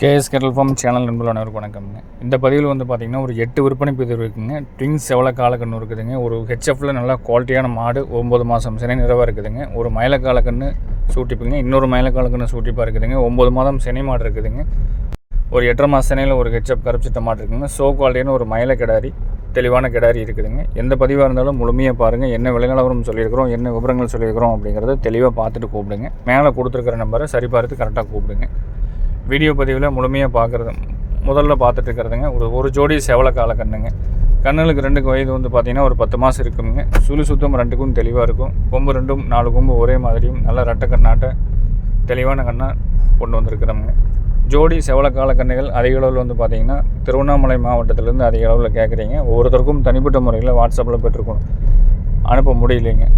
KS kettle form channel நண்பர்கள் அனைவருக்கும் வணக்கம்ங்க இந்த பதிவில் வந்து பார்த்திங்கன்னா ஒரு எட்டு விற்பனை பதிவு இருக்குதுங்க ட்விங்ஸ் எவ்வளோ காலக்கண்ணு இருக்குதுங்க. ஒரு ஹெச்எஃப்ல நல்லா குவாலிட்டியான மாடு ஒம்பது மாதம் சினை நிறைவாக இருக்குதுங்க. ஒரு மயில காலக்கண்ணு சூட்டிப்புங்க. இன்னொரு மயில காலக்கண்ணு சூட்டிப்பாக இருக்குதுங்க. ஒம்பது மாதம் சினை மாடு இருக்குதுங்க. ஒரு எட்டரை மாத சினையில் ஒரு ஹெச்எஃப் கருப்பிச்சிட்ட மாடு இருக்குதுங்க. சோ குவாலிட்டியான ஒரு மயில கிடாரி தெளிவான கிடாரி இருக்குதுங்க. எந்த பதிவாக இருந்தாலும் முழுமையாக பாருங்கள் என்ன விலைநிலவரம் சொல்லியிருக்கிறோம் என்ன விவரங்கள் சொல்லியிருக்கிறோம் அப்படிங்கிறத தெளிவாக பார்த்துட்டு கூப்பிடுங்க. மேலே கொடுத்துருக்கிற நம்பரை சரி பார்த்து கரெக்டாக கூப்பிடுங்க. வீடியோ பதிவில் முழுமையாக பார்க்குறது முதல்ல பார்த்துட்டு இருக்கிறதுங்க. ஒரு ஒரு ஜோடி செவல கால கண்ணுங்க. கண்ணுகளுக்கு ரெண்டுக்கு வயது வந்து பார்த்திங்கன்னா ஒரு பத்து மாதம் இருக்குங்க. சுழி சுத்தம் ரெண்டுக்கும் தெளிவாக இருக்கும். கொம்பு ரெண்டும் நாலு கொம்பு ஒரே மாதிரியும் நல்லா ரெட்டை கண்ணாட்ட தெளிவான கண்ணாக கொண்டு வந்திருக்கிறோமுங்க. ஜோடி செவலக்கால கண்ணுகள் அதிக அளவில் வந்து பார்த்திங்கன்னா திருவண்ணாமலை மாவட்டத்திலேருந்து அதிக அளவில் கேட்குறீங்க ஒவ்வொருத்தருக்கும் தனிப்பட்ட முறையில் வாட்ஸ்அப்பில் பெற்றுக்கணும். அனுப்ப முடியலைங்க.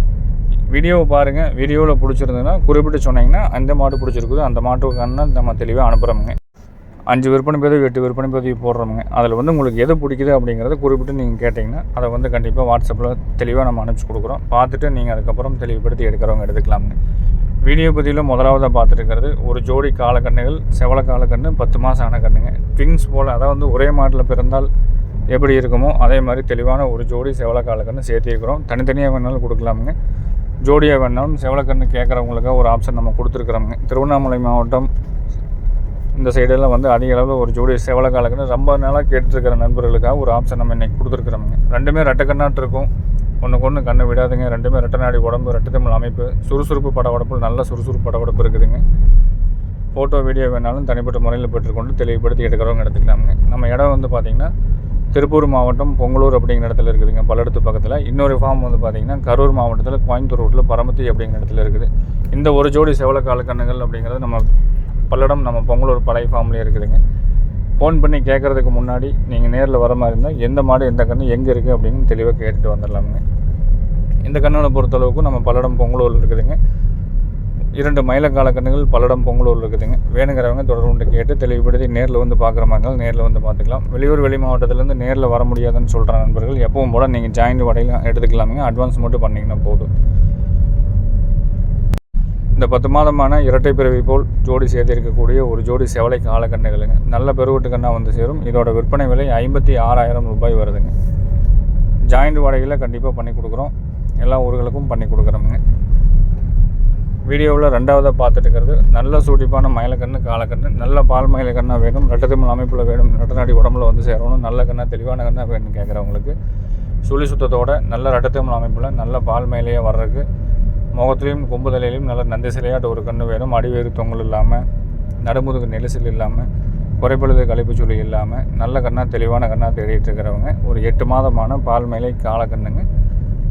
வீடியோவை பாருங்கள் வீடியோவில் பிடிச்சிருந்ததுன்னா குறிப்பிட்டு சொன்னீங்கன்னா அந்த மாட்டு பிடிச்சிருக்குதோ அந்த மாட்டுக்கான நம்ம தெளிவாக அனுப்புகிறோமுங்க அஞ்சு விற்பனை பதிவு எட்டு விற்பனை பதிவு போடுறோமுங்க. அதில் வந்து உங்களுக்கு எது பிடிக்குது அப்படிங்கிறத குறிப்பிட்டு நீங்கள் கேட்டிங்கன்னா அதை வந்து கண்டிப்பாக வாட்ஸ்அப்பில் தெளிவாக நம்ம அனுப்பிச்சி கொடுக்குறோம். பார்த்துட்டு நீங்கள் அதுக்கப்புறம் தெளிவுபடுத்தி எடுக்கிறவங்க எடுத்துக்கலாமுங்க வீடியோ பதிவில் முதலாவதாக பார்த்துருக்கிறது ஒரு ஜோடி காலக்கண்ணுகள் செவல காலக்கண்ணு பத்து மாதம் ஆன கண்ணுங்க ட்விங்ஸ் போல் அதாவது வந்து ஒரே மாட்டில் பிறந்தால் எப்படி இருக்குமோ அதே மாதிரி தெளிவான ஒரு ஜோடி செவல காலக்கண்ணு சேர்த்திருக்கிறோம். தனித்தனியாக வேணாலும் கொடுக்கலாமுங்க. ஜோடியாக வேணாலும் செவலக்கண்ணு கேட்குறவங்களுக்காக ஒரு ஆப்ஷன் நம்ம கொடுத்துருக்குறோங்க திருவண்ணாமலை மாவட்டம் இந்த சைடெல்லாம் வந்து அதிக அளவில் ஒரு ஜோடி செவலக்காலக்குன்னு ரொம்ப நாளாக கேட்டுருக்கிற நண்பர்களுக்காக ஒரு ஆப்ஷன் நம்ம இன்றைக்கி கொடுத்துருக்குறோங்க ரெண்டுமே ரெட்டக்கண்ணாட்டு இருக்கும். ஒன்றுக்கு ஒன்று கண்ணை விடாதுங்க. ரெண்டுமே ரெட்டநாடி உடம்பு ரெட்டத்தமிழ் அமைப்பு. சுறுசுறுப்பு படவடப்பு நல்ல சுறுசுறுப்பு படவடப்பு இருக்குதுங்க. ஃபோட்டோ வீடியோ வேணாலும் தனிப்பட்ட முறையில் பெற்றுக்கொண்டு தெளிவுபடுத்தி எடுக்கிறவங்க எடுத்துக்கலாமுங்க நம்ம இடம் வந்து பார்த்திங்கன்னா திருப்பூர் மாவட்டம் பொங்கலூர் அப்படிங்கிற இடத்துல இருக்குதுங்க பல்லடத்து பக்கத்தில். இன்னொரு ஃபார்ம் வந்து பார்த்திங்கன்னா கரூர் மாவட்டத்தில் கோயம்புத்தூர் ரோட்டில் பரமத்தி அப்படிங்கிற இடத்துல இருக்குது. இந்த ஒரு ஜோடி செவல காலக்கண்ணுகள் அப்படிங்கிறது நம்ம பல்லடம் நம்ம பொங்கலூர் பழைய ஃபார்ம்லேயே இருக்குதுங்க. ஃபோன் பண்ணி கேட்குறதுக்கு முன்னாடி நீங்கள் நேரில் வர மாதிரி இருந்தால் எந்த மாடு எந்த கன்று எங்கே இருக்குது அப்படின்னு தெளிவாக கேட்டுட்டு வந்துடலாமுங்க. இந்த கண்ணோட பொறுத்தளவுக்கு நம்ம பல்லடம் பொங்கலூரில் இருக்குதுங்க. இரண்டு மயிலக்கால கண்ணுகள் பல்லடம் பொங்கலூர் இருக்குதுங்க. வேணுங்கிறவங்க தொடர்பு கேட்டு தெளிவுபடுத்தி நேரில் வந்து பார்க்குற மாதிரி இருந்தாலும் நேரில் வந்து பார்த்துக்கலாம் வெளியூர் வெளி மாவட்டத்திலேருந்து நேரில் வர முடியாதுன்னு சொல்கிற நண்பர்கள் எப்பவும் போல் நீங்கள் ஜாயிண்ட் வடையில் எடுத்துக்கலாமுங்க. அட்வான்ஸ் மட்டும் பண்ணிங்கன்னா போதும். இந்த பத்து மாதமான இரட்டை பிறவி போல் ஜோடி சேர்த்திருக்கக்கூடிய ஒரு ஜோடி செவலை காலக்கண்ணுகளுங்க. நல்ல பெருவட்டு கண்ணாக வந்து சேரும். இதோட விற்பனை விலை ஐம்பத்தி ஆறாயிரம் ரூபாய் வருதுங்க. ஜாயிண்ட் வாடகையில் கண்டிப்பாக பண்ணி கொடுக்குறோம். எல்லா ஊர்களுக்கும் பண்ணி கொடுக்குறோமுங்க. வீடியோவில் ரெண்டாவதாக பார்த்துட்டுக்கிறது நல்ல சூட்டிப்பான மயிலக்கண்ணு காலக்கண்ணு நல்ல பால் மயிலக்கண்ணாக வேணும் ரெட்டத்திமல் அமைப்பில் வேணும் ரெட்டநாடி உடம்புல வந்து சேரணும் நல்ல கண்ணாக தெளிவான கண்ணாக வேணும்னு கேட்குறவங்களுக்கு சுழி சுத்தத்தோட நல்ல ரெட்டத்திமல் அமைப்பில் நல்ல பால் மயிலையாக வர்றதுக்கு முகத்துலேயும் கொம்பு தலையிலையும் நல்ல நந்தி சிலையாட்ட ஒரு கண்ணு வேணும் அடிவேறு தொங்கல் இல்லாமல் நடுமுதுகு நெரிசல் இல்லாமல் குறைபழுது கழிப்பு சுழி இல்லாமல் நல்ல கண்ணாக தெளிவான கண்ணாக தேடிட்டு இருக்கிறவங்க ஒரு எட்டு மாதமான பால் மேலே காலக்கண்ணுங்க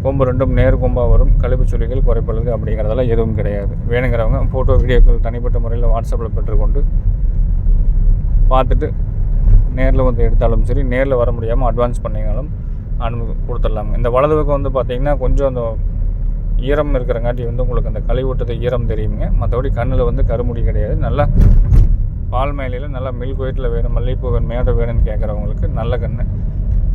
கொம்பு ரெண்டும் நேர் கொம்பாக வரும். கழிப்பு சுழிகள் குறைப்பழுது அப்படிங்கிறதெல்லாம் எதுவும் கிடையாது. வேணுங்கிறவங்க ஃபோட்டோ வீடியோக்கள் தனிப்பட்ட முறையில் வாட்ஸ்அப்பில் பெற்றுக்கொண்டு பார்த்துட்டு நேரில் வந்து எடுத்தாலும் சரி நேரில் வர முடியாமல் அட்வான்ஸ் பண்ணிங்கனாலும் அனுமதி கொடுத்துடலாம். இந்த வலது பக்கம் வந்து பார்த்திங்கன்னா கொஞ்சம் அந்த ஈரம் இருக்கிறங்காட்டி வந்து உங்களுக்கு அந்த கழிவுட்டது ஈரம் தெரியுங்க. மற்றபடி கண்ணில் வந்து கருமுடி கிடையாது. நல்லா பால் மேலையில் நல்லா மில்க் ஒயிட்டில் வேணும் மல்லிகைப்பூ வேணும் மேடம் வேணும்னு கேட்குறவங்களுக்கு நல்ல கன்று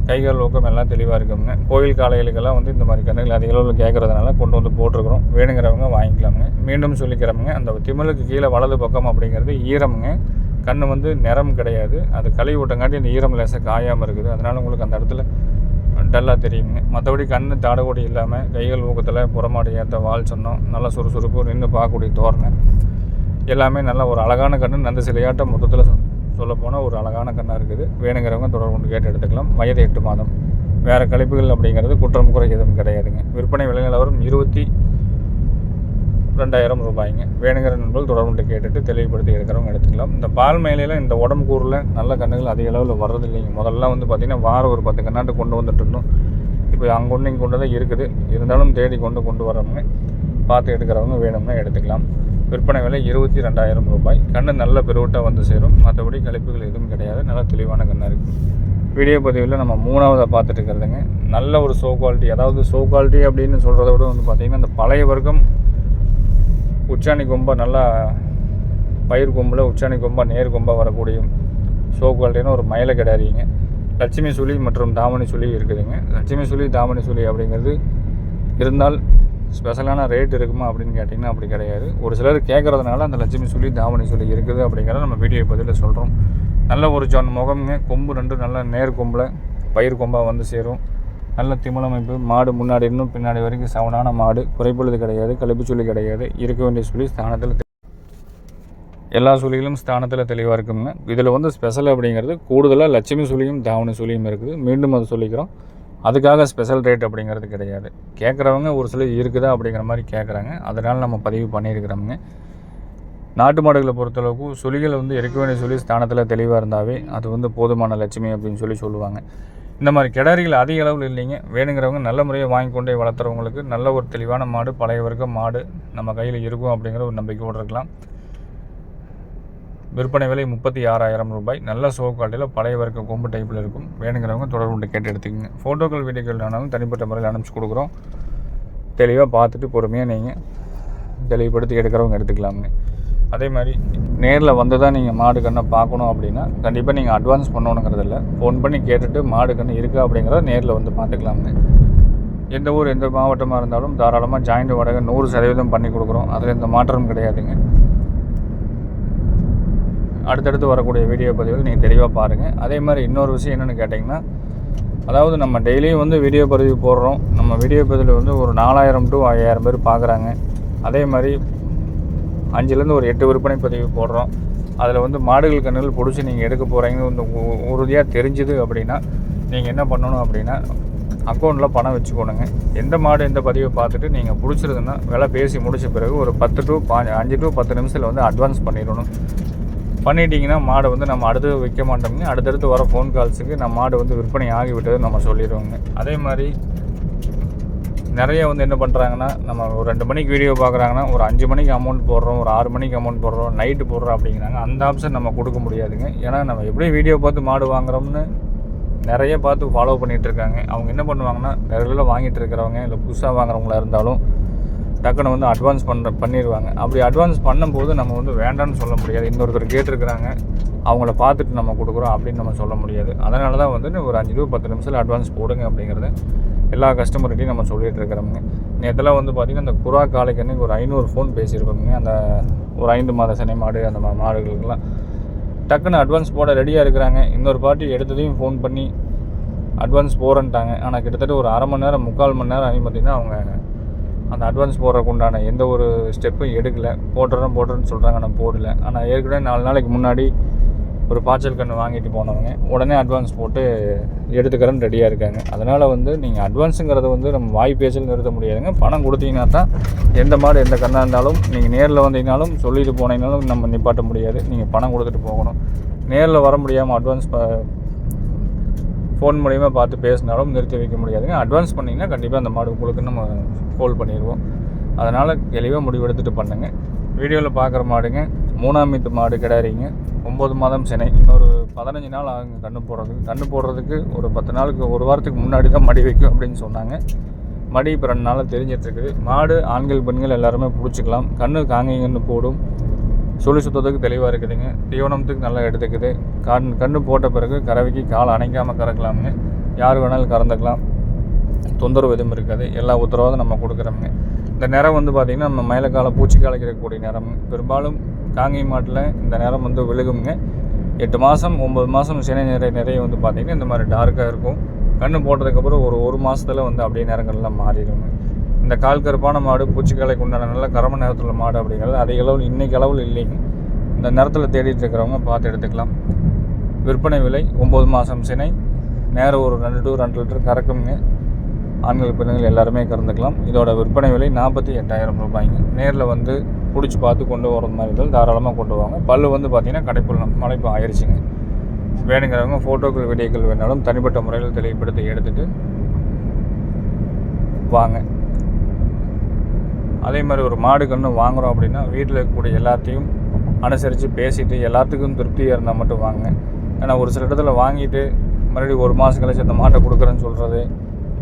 கைகள் ஊக்கம் எல்லாம் தெளிவாக இருக்குங்க. கோயில் காலைகளுக்கெல்லாம் வந்து இந்த மாதிரி கண்ணுகள் அதிக அளவில் கேட்குறதுனால கொண்டு வந்து போட்டிருக்கிறோம். வேணுங்கிறவங்க வாங்கிக்கலாமுங்க. மீண்டும் சொல்லிக்கிறவங்க அந்த திமிழுக்கு கீழே வலது பக்கம் அப்படிங்கிறது ஈரமுங்க. கண் வந்து நிறம் கிடையாது. அது கழுவி விட்டங்காட்டி அந்த ஈரம் லேசாக காயாமல் இருக்குது. அதனால் உங்களுக்கு அந்த இடத்துல டல்லாக தெரியுங்க. மற்றபடி கண் தாடகூடி இல்லாமல் கைகள் ஊக்கத்தில் புறமாடி ஏற்ற வால் சொன்னோம். நல்லா சுறுசுறுப்பு நின்று பார்க்கக்கூடிய தோரணை. எல்லாமே நல்லா ஒரு அழகான கண்ணு. நந்த சிலையாட்டம் மொத்தத்தில் சொல்லப்போனால் ஒரு அழகான கண்ணாக இருக்குது. வேணுங்கிறவங்க தொடர்பு கொண்டு கேட்டு எடுத்துக்கலாம். வயது எட்டு மாதம். வேறு கழிப்புகள் அப்படிங்கிறது குற்றம் குறை எதுவும் கிடையாதுங்க. விற்பனை விலை நிலவரம் இருபத்தி ரெண்டாயிரம் ரூபாய்ங்க. வேணுங்கிற நண்பர்கள் தொடர்பு கொண்டு கேட்டுட்டு தெளிவுபடுத்தி எடுக்கிறவங்க எடுத்துக்கலாம். இந்த பால் மேலையில் இந்த உடம்பு கூறில் நல்ல கண்ணுகள் அதிக அளவில் வர்றது இல்லைங்க முதல்ல வந்து பார்த்திங்கன்னா வாரம் ஒரு பத்து கண்ணாட்டு கொண்டு வந்துட்டு இருந்தோம். இப்போ அங்கே ஒன்று இங்கே கொண்டு தான் இருக்குது. இருந்தாலும் தேடி கொண்டு கொண்டு வரவங்க பார்த்து எடுக்கிறவங்க வேணும்னா எடுத்துக்கலாம். விற்பனை விலை இருபத்தி ரெண்டாயிரம் ரூபாய். கண்ணு நல்ல பெருவட்டாக வந்து சேரும். மற்றபடி கழிப்புகள் எதுவும் கிடையாது. நல்லா தெளிவான கண்ணாக இருக்குது வீடியோ பதிவில் நம்ம மூணாவதாக பார்த்துட்டு இருக்கிறதுங்க. நல்ல ஒரு ஷோ குவாலிட்டி அதாவது ஷோ குவாலிட்டி அப்படின்னு சொல்கிறத விட வந்து பார்த்திங்கன்னா இந்த பழைய வர்க்கம் உச்சாணி கொம்பாக நல்லா பயிர் கொம்பில் உச்சாணி கொம்பாக நேர் கொம்பாக வரக்கூடிய ஷோ குவாலிட்டின்னு ஒரு மயிலை கிடாரிங்க லட்சுமி சுழி மற்றும் தாமணி சுழி இருக்குதுங்க. லட்சுமி சுழி தாமணி சுழி அப்படிங்கிறது இருந்தால் ஸ்பெஷலான ரேட் இருக்குமா அப்படின்னு கேட்டிங்கன்னா அப்படி கிடையாது. ஒரு சிலர் கேட்குறதுனால அந்த லட்சுமி சொல்லி தாவணி சொல்லி இருக்குது அப்படிங்கிறத நம்ம வீடியோ பதிவில் சொல்கிறோம் நல்ல ஒரு ஜான் முகம்ங்க. கொம்பு ரெண்டு நல்ல நேர் கொம்பில் பயிர் கொம்பாக வந்து சேரும். நல்ல திமிழமைப்பு மாடு முன்னாடி இன்னும் பின்னாடி வரைக்கும் சவனான மாடு. குறைப்பொழுது கிடையாது கழிப்பு சொல்லி கிடையாது. இருக்க வேண்டிய சொல்லி ஸ்தானத்தில் எல்லா சுழிகளும் ஸ்தானத்தில் தெளிவாக இருக்குங்க. இதில் வந்து ஸ்பெஷல் அப்படிங்கிறது கூடுதலாக லட்சுமி சுழியும் தாவணி சுழியும் இருக்குது. மீண்டும் அதை சொல்லிக்கிறோம். அதுக்காக ஸ்பெஷல் ரேட் அப்படிங்கிறது கிடையாது. கேட்குறவங்க ஒரு சில இருக்குதா அப்படிங்கிற மாதிரி கேட்குறாங்க. அதனால் நம்ம பதிவு பண்ணியிருக்கிறோமுங்க. நாட்டு மாடுகளை பொறுத்தளவுக்கு சுழிகள் வந்து இருக்க வேண்டிய சொல்லி ஸ்தானத்தில் தெளிவாக இருந்தாவே அது வந்து போதுமான லட்சுமி அப்படின்னு சொல்லி சொல்லுவாங்க. இந்த மாதிரி கிடாரிகள் அதிக அளவில் இல்லைங்க. வேணுங்கிறவங்க நல்ல முறையை வாங்கி கொண்டே வளர்த்துறவங்களுக்கு நல்ல ஒரு தெளிவான மாடு பழைய வர்க்க மாடு நம்ம கையில் இருக்கும் அப்படிங்கிற ஒரு நம்பிக்கையோடு இருக்கலாம். விற்பனை விலை முப்பத்தி ஆறாயிரம் ரூபாய். நல்ல சோ காட்டில் பழைய வர்க்க கொம்பு டைப்பில் இருக்கும். வேணுங்கிறவங்க தொடர்பு கேட்டு எடுத்துக்கோங்க. ஃபோட்டோக்கள் வீடியோக்கள் ஆனாலும் தனிப்பட்ட முறையில் அனுப்பிச்சு கொடுக்குறோம். தெளிவாக பார்த்துட்டு பொறுமையாக நீங்கள் தெளிவுபடுத்தி எடுக்கிறவங்க எடுத்துக்கலாமுங்க. அதே மாதிரி நேரில் வந்து தான் நீங்கள் மாடு கண்ணை பார்க்கணும் அப்படின்னா கண்டிப்பாக நீங்கள் அட்வான்ஸ் பண்ணணுங்கிறது இல்லை ஃபோன் பண்ணி கேட்டுட்டு மாடு கண்ணு இருக்கா அப்படிங்கிறத நேரில் வந்து பார்த்துக்கலாமுங்க. எந்த ஊர் எந்த மாவட்டமாக இருந்தாலும் தாராளமாக ஜாயிண்ட் வாடகை நூறு சதவீதம் பண்ணி கொடுக்குறோம். அதில் எந்த மாற்றமும் கிடையாதுங்க. அடுத்தடுத்து வரக்கூடிய வீடியோ பதிவுகள் நீங்கள் தெளிவாக பாருங்கள் அதே மாதிரி இன்னொரு விஷயம் என்னென்னு கேட்டிங்கன்னா அதாவது நம்ம டெய்லியும் வந்து வீடியோ பதிவு போடுறோம். நம்ம வீடியோ பதிவில் வந்து ஒரு நாலாயிரம் டு ஐயாயிரம் பேர் பார்க்குறாங்க அதே மாதிரி அஞ்சுலேருந்து ஒரு எட்டு விற்பனை பதிவு போடுறோம். அதில் வந்து மாடுகள் கண்ணுகள் பிடிச்சி நீங்கள் எடுக்க போகிறீங்கன்னு வந்து உ- உறுதியாக தெரிஞ்சுது அப்படின்னா நீங்கள் என்ன பண்ணணும் அப்படின்னா அக்கௌண்ட்டில் பணம் வச்சுக்கோணுங்க. எந்த மாடு எந்த பதிவை பார்த்துட்டு நீங்கள் பிடிச்சிருதுன்னா விலை பேசி முடிச்ச பிறகு ஒரு பத்து டு பாஞ்சு அஞ்சு டு பத்து நிமிஷத்தில் வந்து அட்வான்ஸ் பண்ணிடணும். பண்ணிட்டீங்கன்னா மாடை வந்து நம்ம அடுத்து வைக்க மாட்டோம்ங்க அடுத்தடுத்து வர ஃபோன் கால்ஸுக்கு நம்ம மாடு வந்து விற்பனை ஆகிவிட்டது நம்ம சொல்லிடுவோங்க அதே மாதிரி நிறைய வந்து என்ன பண்ணுறாங்கன்னா நம்ம ஒரு ரெண்டு மணிக்கு வீடியோ பார்க்குறாங்கன்னா ஒரு அஞ்சு மணிக்கு அமௌண்ட் போடுறோம் ஒரு ஆறு மணிக்கு அமௌண்ட் போடுறோம் நைட்டு போடுறோம் அப்படிங்கிறாங்க. அந்த ஆப்ஷன் நம்ம கொடுக்க முடியாதுங்க. ஏன்னா நம்ம எப்படி வீடியோ பார்த்து மாடு வாங்குறோம்னு நிறைய பார்த்து ஃபாலோ பண்ணிகிட்ருக்காங்க அவங்க என்ன பண்ணுவாங்கன்னா ரெகுலராக வாங்கிட்டு இருக்கிறவங்க இல்லை புதுசாக வாங்குறவங்களா இருந்தாலும் டக்குன்னு வந்து அட்வான்ஸ் பண்ணுற பண்ணிடுவாங்க அப்படி அட்வான்ஸ் பண்ணும்போது நம்ம வந்து வேண்டாம்னு சொல்ல முடியாது. இன்னொருத்தர் கேட்டிருக்கிறாங்க அவங்கள பார்த்துட்டு நம்ம கொடுக்குறோம் அப்படின்னு நம்ம சொல்ல முடியாது. அதனால தான் வந்து ஒரு அஞ்சு ரூபா பத்து நிமிஷத்தில் அட்வான்ஸ் போடுங்க அப்படிங்கிறத எல்லா கஸ்டமர்கிட்டையும் நம்ம சொல்லிகிட்டு இருக்கிறோமுங்க. நேற்றுலாம் வந்து பார்த்திங்கன்னா அந்த காலைக்கு அன்றைக்கி ஒரு ஐநூறு ஃபோன் பேசியிருப்போங்க அந்த ஒரு ஐந்து மாத சினை மாடு அந்த மா- மாடுகளுக்கெல்லாம். டக்குன்னு அட்வான்ஸ் போட ரெடியாக இருக்கிறாங்க. இன்னொரு பார்ட்டி எடுத்ததையும் ஃபோன் பண்ணி அட்வான்ஸ் போகிறேன்ட்டாங்க ஆனால் கிட்டத்தட்ட ஒரு அரை மணி நேரம் முக்கால் மணி நேரம் ஆகி பார்த்திங்கன்னா அவங்க அந்த அட்வான்ஸ் போடுறதுக்கு உண்டான எந்த ஒரு ஸ்டெப்பும் எடுக்கல. போடுறோம் போட்டுறேன்னு சொல்கிறாங்க நான் போடல. ஆனால் ஏற்கனவே நாலு நாளைக்கு முன்னாடி ஒரு பாய்ச்சல் கன்று வாங்கிட்டு போனவங்க உடனே அட்வான்ஸ் போட்டு எடுத்துக்கிறேன்னு ரெடியாக இருக்காங்க. அதனால் வந்து நீங்கள் அட்வான்ஸுங்கிறத வந்து நம்ம வாய் பேச்சல் நிறுத்த முடியாதுங்க. பணம் கொடுத்தீங்கன்னா தான் எந்த மாடு எந்த கண்ணாக இருந்தாலும் நீங்கள் நேரில் வந்தீங்கனாலும் சொல்லிட்டு போனீங்கனாலும் நம்ம நிப்பாட்ட முடியாது. நீங்கள் பணம் கொடுத்துட்டு போகணும். நேரில் வர முடியாமல் அட்வான்ஸ் ஃபோன் மூலிமா பார்த்து பேசினாலும் நிறுத்தி வைக்க முடியாதுங்க. அட்வான்ஸ் பண்ணிங்கன்னா கண்டிப்பாக அந்த மாடு உங்களுக்கு நம்ம கோல் பண்ணிடுவோம். அதனால் தெளிவாக முடிவெடுத்துட்டு பண்ணுங்கள் வீடியோவில் பார்க்குற மாடுங்க மூணாம் மீத்து மாடு கிடாரிங்க ஒம்பது மாதம் சினை. இன்னொரு பதினஞ்சு நாள் ஆகுங்க கண்ணு போடுறதுக்கு. கண்ணு போடுறதுக்கு ஒரு பத்து நாளுக்கு ஒரு வாரத்துக்கு முன்னாடி தான் மடி வைக்கும் அப்படின்னு சொன்னாங்க. மடி இப்போ ரெண்டு நாளாக தெரிஞ்சிட்ருக்குது மாடு ஆண்கள் பெண்கள் எல்லாருமே பிடிச்சிக்கலாம். கண்ணு காங்கைங்கன்னு போடும். சுழி சுத்தத்துக்கு தெளிவாக இருக்குதுங்க. தீவனத்துக்கு நல்லா எடுத்துக்குது. கண் கண்ணு போட்ட பிறகு கறவைக்கு கால் அணைக்காமல் கறக்கலாமுங்க. யார் வேணாலும் கறந்துக்கலாம். தொந்தரவு எதுவும் இருக்காது. எல்லா உத்தரவாதம் நம்ம கொடுக்குறோமுங்க. இந்த நேரம் வந்து பார்த்திங்கன்னா நம்ம மயிலக்கால பூச்சி காலைக்கிறக்கூடிய நேரம் பெரும்பாலும் காங்கி மாட்டில் இந்த நேரம் வந்து விழுகுங்க எட்டு மாதம் ஒம்பது மாதம் சினை நிறை நிறைய வந்து பார்த்திங்கன்னா இந்த மாதிரி டார்க்காக இருக்கும். கண்ணு போட்டதுக்கப்புறம் ஒரு ஒரு மாதத்தில் வந்து அப்படியே நேரங்கள்லாம் மாறிடுங்க இந்த கால் கருப்பான மாடு பூச்சிக்கலைக்கு உண்டான நல்ல கரம நேரத்தில் மாடு அப்படிங்கிறது அதிக அளவில் இன்றைக்கு அளவில் இல்லைங்க இந்த நேரத்தில் தேடிட்டு இருக்கிறவங்க பார்த்து எடுத்துக்கலாம். விற்பனை விலை ஒம்பது மாதம் சினை. நேரம் ஒரு ரெண்டு டு ரெண்டு லிட்டர் கறக்குங்க. ஆண்கள் பெண்கள் எல்லாருமே கறந்துக்கலாம். இதோட விற்பனை விலை நாற்பத்தி எட்டாயிரம் ரூபாய்ங்க. நேரில் வந்து பிடிச்சி பார்த்து கொண்டு வர மாதிரி இருந்தால் தாராளமாக கொண்டு வாங்க. பல்லு வந்து பார்த்திங்கன்னா கடைப்புள்ள மலைப்பு ஆயிடுச்சுங்க வேணுங்கிறவங்க ஃபோட்டோக்கள் வீடியோக்கள் வேணாலும் தனிப்பட்ட முறையில் தெளிவுபடுத்தி எடுத்துகிட்டு வாங்க. அதே மாதிரி ஒரு மாடு கன்று வாங்குகிறோம் அப்படின்னா வீட்டில் இருக்கக்கூடிய எல்லாத்தையும் அனுசரித்து பேசிட்டு எல்லாத்துக்கும் திருப்தியாக இருந்தால் மட்டும் வாங்க ஏன்னா ஒரு சில இடத்துல வாங்கிட்டு மறுபடியும் ஒரு மாதம் கழிச்சு அந்த மாட்டை கொடுக்குறேன்னு சொல்கிறது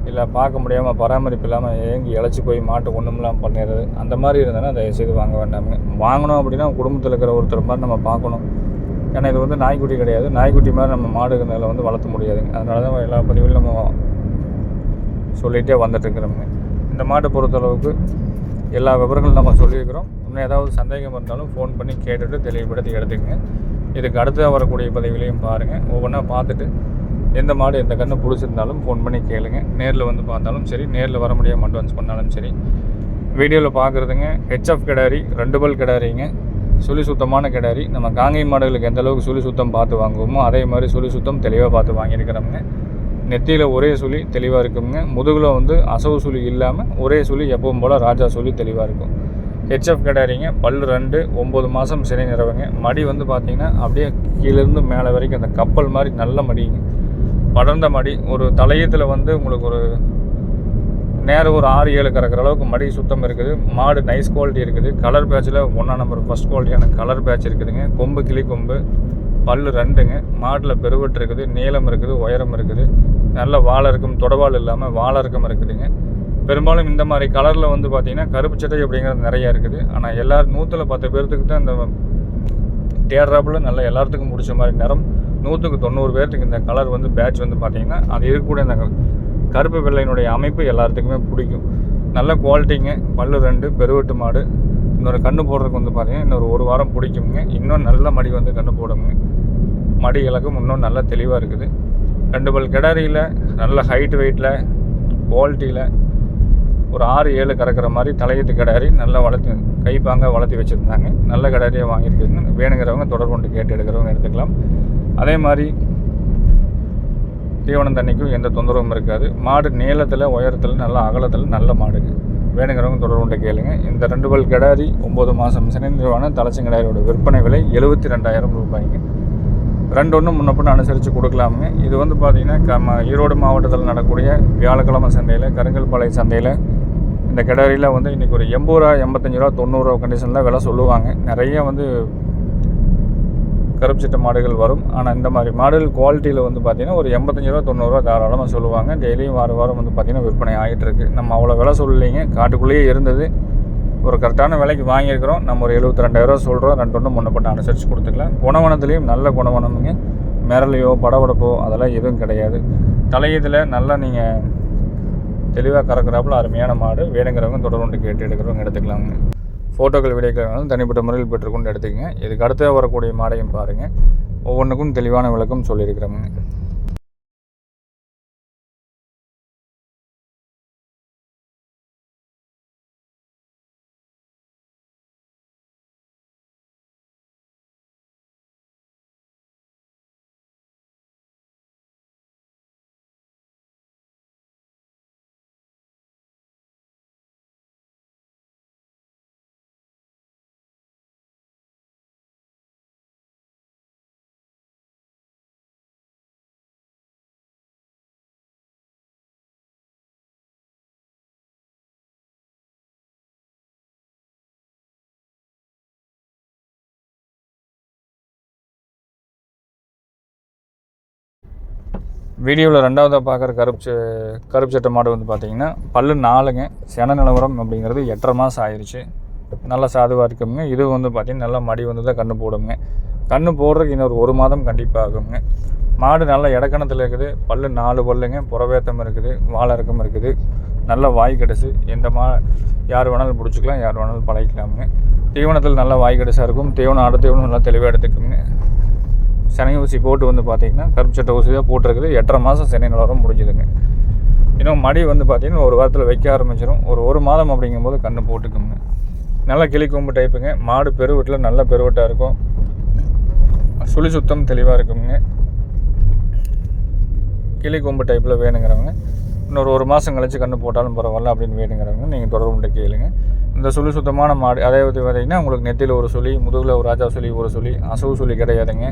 இல்லை பார்க்க முடியாமல் பராமரிப்பு இல்லாமல் ஏங்கி இழைச்சி போய் மாட்டு ஒன்றுமில்லாமல் பண்ணிடுறது அந்த மாதிரி இருந்ததுன்னா தயவு செய்து வாங்க வேண்டாமுங்க. வாங்கணும் அப்படின்னா குடும்பத்தில் இருக்கிற ஒருத்தர் மாதிரி நம்ம பார்க்கணும். ஏன்னா இது வந்து நாய்க்குட்டி கிடையாது. நாய்க்குட்டி மாதிரி நம்ம மாடு வந்து வளர்த்த முடியாதுங்க. அதனால தான் எல்லா பதிவிலும் நம்ம சொல்லிகிட்டே வந்துட்டுருக்குறோங்க இந்த மாட்டை பொறுத்தளவுக்கு எல்லா விவரங்களும் நம்ம சொல்லியிருக்கிறோம். இன்னும் ஏதாவது சந்தேகம் இருந்தாலும் ஃபோன் பண்ணி கேட்டுட்டு தெளிவுபடுத்தி எடுத்துக்கங்க. இதுக்கு அடுத்ததாக வரக்கூடிய பதவிகளையும் பாருங்கள் ஒவ்வொன்றா பார்த்துட்டு எந்த மாடு எந்த கன்று பிடிச்சிருந்தாலும் ஃபோன் பண்ணி கேளுங்க. நேரில் வந்து பார்த்தாலும் சரி நேரில் வர முடியாமல் அட்வான்ஸ் பண்ணாலும் சரி. வீடியோவில் பார்க்குறதுங்க ஹெச்எஃப் கிடாரி ரெண்டு பல் கிடாரிங்க சுழி சுத்தமான கிடாரி. நம்ம காங்கை மாடுகளுக்கு எந்த அளவுக்கு சுழி சுத்தம் பார்த்து வாங்குவோமோ அதே மாதிரி சுழி சுத்தம் தெளிவாக பார்த்து வாங்கியிருக்கிறோமுங்க. நெத்தியில் ஒரே சுழி தெளிவாக இருக்குங்க. முதுகில் வந்து அசவு சுழி இல்லாமல் ஒரே சுழி எப்பவும் போல் ராஜா சுழி தெளிவாக இருக்கும். ஹெச்எஃப் கிடாரிங்க பல் ரெண்டு ஒம்பது மாதம் சிறை நிறவுங்க. மடி வந்து பார்த்திங்கன்னா அப்படியே கீழேருந்து மேலே வரைக்கும் அந்த கப்பல் மாதிரி நல்ல மடிங்க. படர்ந்த மடி ஒரு தலையத்தில் வந்து உங்களுக்கு ஒரு நேரம் ஒரு ஆறு ஏழு கறக்கிற அளவுக்கு மடி சுத்தம் இருக்குது. மாடு நைஸ் குவாலிட்டி இருக்குது. கலர் பேட்சில் ஒன்றா நம்பர் ஃபஸ்ட் குவாலிட்டியான கலர் பேட்ச் இருக்குதுங்க. கொம்பு கிளி கொம்பு பல் ரெண்டுங்க. மாட்டில் பெருவட்டு இருக்குது நீளம் இருக்குது உயரம் இருக்குது. நல்ல வாழறக்கம் தொடவாள் இல்லாமல் வாழறக்கம் இருக்குதுங்க. பெரும்பாலும் இந்த மாதிரி கலரில் வந்து பார்த்திங்கன்னா கருப்பு சட்டை அப்படிங்கிறது நிறையா இருக்குது. ஆனால் எல்லோரும் நூற்றில் பத்து பேர்த்துக்கு தான் இந்த தேடுறாப்புல நல்லா எல்லாத்துக்கும் பிடிச்ச மாதிரி நிறம். நூற்றுக்கு தொண்ணூறு பேர்த்துக்கு இந்த கலர் வந்து பேட்ச் வந்து பார்த்திங்கன்னா அது இருக்கக்கூடிய இந்த கருப்பு வெள்ளையினுடைய அமைப்பு எல்லாத்துக்குமே பிடிக்கும். நல்ல குவாலிட்டிங்க பல்லு ரெண்டு பெருவெட்டு மாடு. இன்னொரு கண்ணு போடுறதுக்கு வந்து பார்த்தீங்கன்னா இன்னொரு ஒரு வாரம் பிடிக்குங்க இன்னும் நல்ல மடி வந்து கண்ணு போடுங்க மடி இலக்கம் இன்னும் நல்லா தெளிவாக இருக்குது. ரெண்டு பல் கிடாரியில் நல்ல ஹைட் வெயிட்டில் குவாலிட்டியில் ஒரு ஆறு ஏழு கறக்கிற மாதிரி தலையீட்டு கிடாரி நல்லா வளர்த்து கைப்பாங்க வளர்த்தி வச்சுருந்தாங்க. நல்ல கிடாரியை வாங்கியிருக்குதுங்க. வேணுங்கிறவங்க தொடர்பு கொண்டு கேட்டு எடுக்கிறவங்க எடுத்துக்கலாம். அதே மாதிரி தீவனம் தண்ணிக்கும் எந்த தொந்தரவும் இருக்காது. மாடு நீளத்தில் உயரத்தில் நல்ல அகலத்தில் நல்ல மாடுங்க. வேணுங்கிறவங்க தொடர்பு கொண்டு கேளுங்க. இந்த ரெண்டு பல் கிடாரி ஒம்பது மாதம் சினைவான தலைச்சங்கிடாரியோட விற்பனை விலை எழுபத்தி ரெண்டாயிரம் ரூபாய்ங்க. ரெண்டு ஒன்று முன்னப்பட்டு அனுசரித்து கொடுக்கலாமுங்க. இது வந்து பார்த்திங்கன்னா க ஈரோடு மாவட்டத்தில் நடக்கக்கூடிய வியாழக்கிழமை சந்தையில் கருங்கல்பாளைய சந்தையில் இந்த கிடரியில் வந்து இன்றைக்கி ஒரு எண்பது ரூபா எண்பத்தஞ்சு ரூபா தொண்ணூறுரூவா கண்டிஷனில் விலை சொல்லுவாங்க. நிறைய வந்து கருப்பு சட்டை மாடுகள் வரும். ஆனால் இந்த மாதிரி மாடுகள் குவாலிட்டியில் வந்து பார்த்திங்கன்னா ஒரு எண்பத்தஞ்சு ரூபா தொண்ணூறுரூவா தாராளமாக சொல்லுவாங்க. டெய்லியும் வார வாரம் வந்து பார்த்திங்கன்னா விற்பனை ஆகிட்டுருக்கு நம்ம அவ்வளோ விலை சொல்லலைங்க. காட்டுக்குள்ளேயே இருந்தது. ஒரு கரெக்டான விலைக்கு வாங்கியிருக்கிறோம். நம்ம ஒரு எழுபத்தி ரெண்டாயிரரூவா சொல்கிறோம் ரெண்டு ஒன்று முன்னப்பட்டு அனுசரித்து கொடுத்துக்கலாம். குணவனத்துலேயும் நல்ல குணவனமுங்க. மிரலையோ படபடப்போ அதெல்லாம் எதுவும் கிடையாது. தலையீதில் நல்லா நீங்கள் தெளிவாக கறக்குறாப்புல அருமையான மாடு. வேணுங்கிறவங்க தொடர்ந்து கேட்டு எடுக்கிறவங்க எடுத்துக்கலாங்க ஃபோட்டோக்கள் வீடியோக்கள் தனிப்பட்ட முறையில் பெற்றுக்கொண்டு எடுத்துக்கங்க. இதுக்கு அடுத்து வரக்கூடிய மாடையும் பாருங்கள் ஒவ்வொன்றுக்கும் தெளிவான விளக்கம் சொல்லியிருக்கிறோங்க வீடியோவில் ரெண்டாவதாக பார்க்குற கருப்பு கருப்பு சட்டை மாடு வந்து பார்த்தீங்கன்னா பல்லு நாலுங்க சென நிலவரம் அப்படிங்கிறது எட்டரை மாதம் ஆயிடுச்சு நல்லா சாதுவாக இருக்குங்க. இது வந்து பார்த்திங்கன்னா நல்லா மடி வந்து தான் கன்று போடுங்க. கன்று போடுறதுக்கு இன்னொரு ஒரு மாதம் கண்டிப்பாக ஆகுங்க. மாடு நல்ல இடக்கணத்தில் இருக்குது. பல்லு நாலு பல்லுங்க. புறவேத்தம் இருக்குது. வாழறக்கம் இருக்குது. நல்ல வாய் கடைசு. எந்த மா யார் வேணாலும் பிடிச்சிக்கலாம். யார் வேணாலும் பழகிக்கலாமுங்க. தீவனத்தில் நல்லா வாய் கடைசாக இருக்கும். தீவனம் அடுத்த தீவனம் நல்லா தெளிவாக எடுத்துக்குங்க. சனை ஊசி போட்டு வந்து பார்த்திங்கன்னா கருப்பு சட்டை ஊசி தான் போட்டிருக்குது. எட்டரை மாதம் சனி நிலவரம் முடிஞ்சுதுங்க. இன்னும் மடி வந்து பார்த்திங்கன்னா ஒரு வாரத்தில் வைக்க ஆரம்பிச்சிடும் ஒரு ஒரு மாதம் அப்படிங்கும்போது கன்று போட்டுக்குங்க. நல்ல கிளி கொம்பு டைப்புங்க மாடு பெருவட்டில் நல்ல பெருவட்டாக இருக்கும். சுழி சுத்தம் தெளிவாக இருக்குங்க. கிளி கொம்பு டைப்பில் வேணுங்கிறவங்க இன்னொரு ஒரு மாதம் கழிச்சு கன்று போட்டாலும் பரவாயில்ல அப்படின்னு வேணுங்கிறவங்க நீங்கள் தொடர்பு கேளுங்க. இந்த சுழி சுத்தமான மாடு அதே பற்றி பார்த்திங்கன்னா உங்களுக்கு நெத்தியில் ஒரு சுழி முதுகில் ஒரு ராஜா சுழி ஒரு சுழி அசவு சுழி கிடையாதுங்க.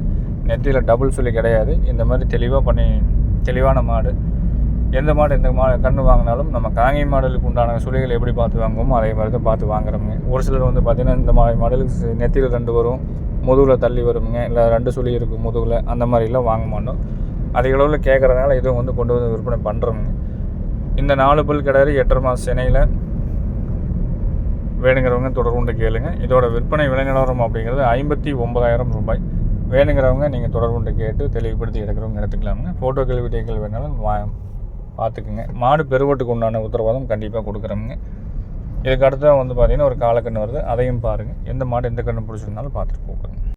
நெத்தியில் டபுள் சுழி கிடையாது. இந்த மாதிரி தெளிவாக பண்ணி தெளிவான மாடு. எந்த மாடு எந்த மா கன்று வாங்கினாலும் நம்ம காங்கை மாடலுக்கு உண்டான சுழிகள் எப்படி பார்த்து வாங்குவோமோ அதே மாதிரி தான் பார்த்து வாங்குறோங்க ஒரு சிலர் வந்து பார்த்திங்கன்னா இந்த மா மாடலுக்கு நெத்தியில் ரெண்டு வரும் முதுகில் தள்ளி வருங்க இல்லை ரெண்டு சுழி இருக்கும் முதுகில். அந்த மாதிரிலாம் வாங்க மாட்டோம். அதிக அளவில் கேட்குறதுனால இதுவும் வந்து கொண்டு வந்து விற்பனை பண்ணுறோங்க இந்த நாலு பல் கிடையாது எட்டரை மாதம் சென்னையில் வேணுங்கிறவங்க தொடர்புண்டு கேளுங்க. இதோட விற்பனை விலை நிலவரம் அப்படிங்கிறது ஐம்பத்தி ஒம்பதாயிரம் ரூபாய். வேணுங்கிறவங்க நீங்கள் தொடர்புண்டு கேட்டு தெளிவுபடுத்தி எடுக்கிறவங்க எடுத்துக்கலாமுங்க. ஃபோட்டோக்கள் வீடியோக்கள் வேணாலும் வா பார்த்துக்குங்க. மாடு பெருவட்டுக்கு உண்டான உத்தரவாதம் கண்டிப்பாக கொடுக்குறோமுங்க. இதுக்கு அடுத்து வந்து பார்த்தீங்கன்னா ஒரு காலக்கண்ணு வருது. அதையும் பாருங்கள் எந்த மாடு எந்த கண்ணு பிடிச்சிருந்தாலும் பார்த்துட்டு போக்குங்க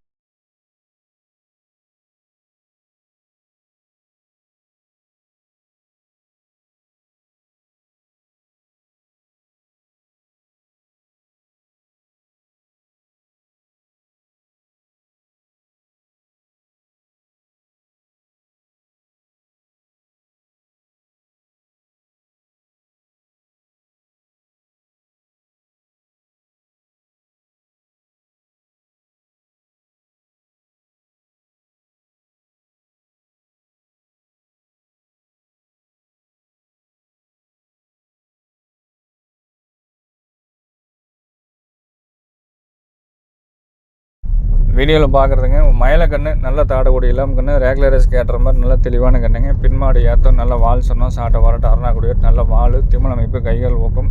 வீடியோவில் பார்க்குறதுங்க மயில கண்ணு நல்ல தாடக்கூடிய இளம் கண்ணு ரேகுலரைஸ் கேட்டுற மாதிரி நல்ல தெளிவான கண்ணுங்க. பின்மாடு ஏற்றம் நல்ல வால் சொன்னோம் சாட்டை வரட்டு அரணாக்கூடிய நல்ல வால் திமிழ் அமைப்பு கைகள் ஊக்கம்.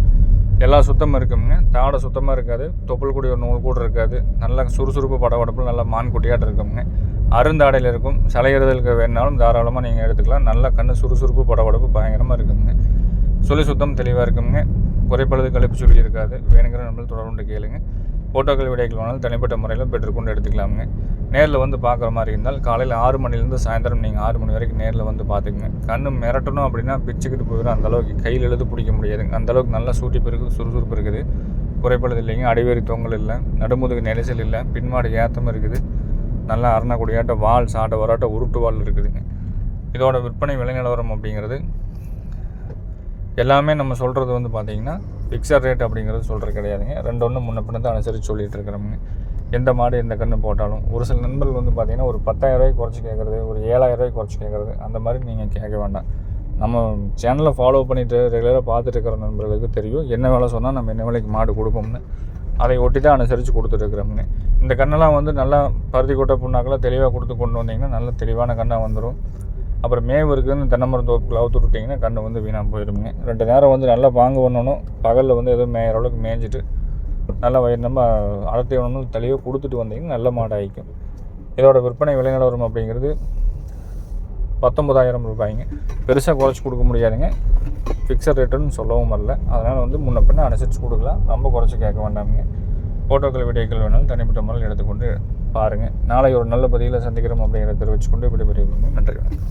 எல்லாம் சுத்தமாக இருக்குங்க தாடை சுத்தமாக இருக்காது. தொப்புள் கூடிய ஒரு நூல் கூட இருக்காது. நல்ல சுறுசுறுப்பு படபடப்பு நல்ல மான் குட்டியாட்டு இருக்குங்க அருந்தாடையில் இருக்கும். சலையிறதலுக்கு வேணாலும் தாராளமாக நீங்கள் எடுத்துக்கலாம். நல்ல கண்ணு சுறுசுறுப்பு படபடப்பு பயங்கரமாக இருக்குங்க சொல்லி சுத்தம் தெளிவாக இருக்குங்க குறைப்பழுது கழிப்பு சொல்லி இருக்காது. வேணுங்கிற நம்மள தொடர்பு கேளுங்க. ஃபோட்டோக்கள் விடைகள் வேணாலும் தனிப்பட்ட முறையில் பெற்றுக்கொண்டு எடுத்துக்கலாமுங்க. நேரில் வந்து பார்க்குற மாதிரி இருந்தால் காலையில் ஆறு மணிலேருந்து சாயந்தரம் நீங்கள் ஆறு மணி வரைக்கும் நேரில் வந்து பார்த்துக்குங்க. கண்ணு மிரட்டணும் அப்படின்னா பிச்சுக்கிட்டு போயிடும். அந்தளவுக்கு கையில் எழுது பிடிக்க முடியாதுங்க அந்தளவுக்கு நல்லா சூட்டிப்பு இருக்குது சுறுசுறுப்பு இருக்குது. குறைபடுது இல்லைங்க. அடிவேறி தொங்கல் இல்லை. நடுமுதுகு நெரிசல் இல்லை. பின்மாடு ஏத்தம் இருக்குது. நல்லா அரணக்கூடியாட்ட வால் சாட்ட வராட்ட உருட்டு வால் இருக்குதுங்க. இதோட விற்பனை விலை நிலவரம் அப்படிங்கிறது எல்லாமே நம்ம சொல்கிறது வந்து பார்த்திங்கன்னா ஃபிக்ஸட் ரேட் அப்படிங்கிறது சொல்கிறது கிடையாதுங்க. ரெண்டு ஒன்று முன்ன பின்ன தான் அனுசரித்து சொல்லிகிட்டு இருக்கிறோமுங்க. எந்த மாடு எந்த கன்று போட்டாலும். ஒரு சில நண்பர்கள் வந்து பார்த்திங்கன்னா ஒரு பத்தாயிரரூவாய்க்கு குறைச்சி கேட்குறது ஒரு ஏழாயிரரூவாய்க்கு குறைச்சி கேட்குறது அந்த மாதிரி நீங்கள் கேட்க வேண்டாம். நம்ம சேனலை ஃபாலோ பண்ணிவிட்டு ரெகுலராக பார்த்துட்டு இருக்கிற நண்பர்களுக்கு தெரியும். என்ன வேலை சொன்னால் நம்ம என்ன விலைக்கு மாடு கொடுப்போம்னு. அதை ஒட்டி தான் அனுசரித்து கொடுத்துட்ருக்குறோம்னு இந்த கண்ணெல்லாம் வந்து நல்லா பருத்தி கொட்டை புண்ணாக்கெல்லாம் தெளிவாக கொடுத்து கொண்டு வந்தீங்கன்னா நல்ல தெளிவான கண்ணாக வந்துடும் அப்புறம் மேவு இருக்குதுன்னு தென்னை மரம் தோப்புக்குள்ள அவுத்து விட்டிங்கன்னா கண்ணு வந்து வீணாக போயிடுங்க ரெண்டு நேரம் வந்து நல்லா பாங்கு பண்ணணும். பகலில் வந்து எதுவும் மேயிற அளவுக்கு மேய்ஞ்சிட்டு நல்லா வயிறு நம்ம அடர்த்தி உணவு தெளிவாக கொடுத்துட்டு வந்தீங்கன்னா நல்ல மாடு ஆகிக்கும் இதோட விற்பனை விலைநிலவரம் அப்படிங்கிறது பத்தொம்பதாயிரம் ரூபாய்ங்க. பெருசாக குறைச்சி கொடுக்க முடியாதுங்க. ஃபிக்ஸட் ரேட்டுன்னு சொல்லவும் வரல. அதனால் வந்து முன்ன பின்ன அனுசரித்து கொடுக்கலாம். ரொம்ப குறைச்சி கேட்க வேண்டாமுங்க. ஃபோட்டோக்கள் வீடியோக்கள் வேணாலும் தனிப்பட்ட முறையில் எடுத்துக்கொண்டு பாருங்கள் நாளை ஒரு நல்ல பதிவில் சந்திக்கிறோம் அப்படிங்கிறத தெரிவிச்சுக்கொண்டு இப்படி பெரிய நன்றி வணக்கம்.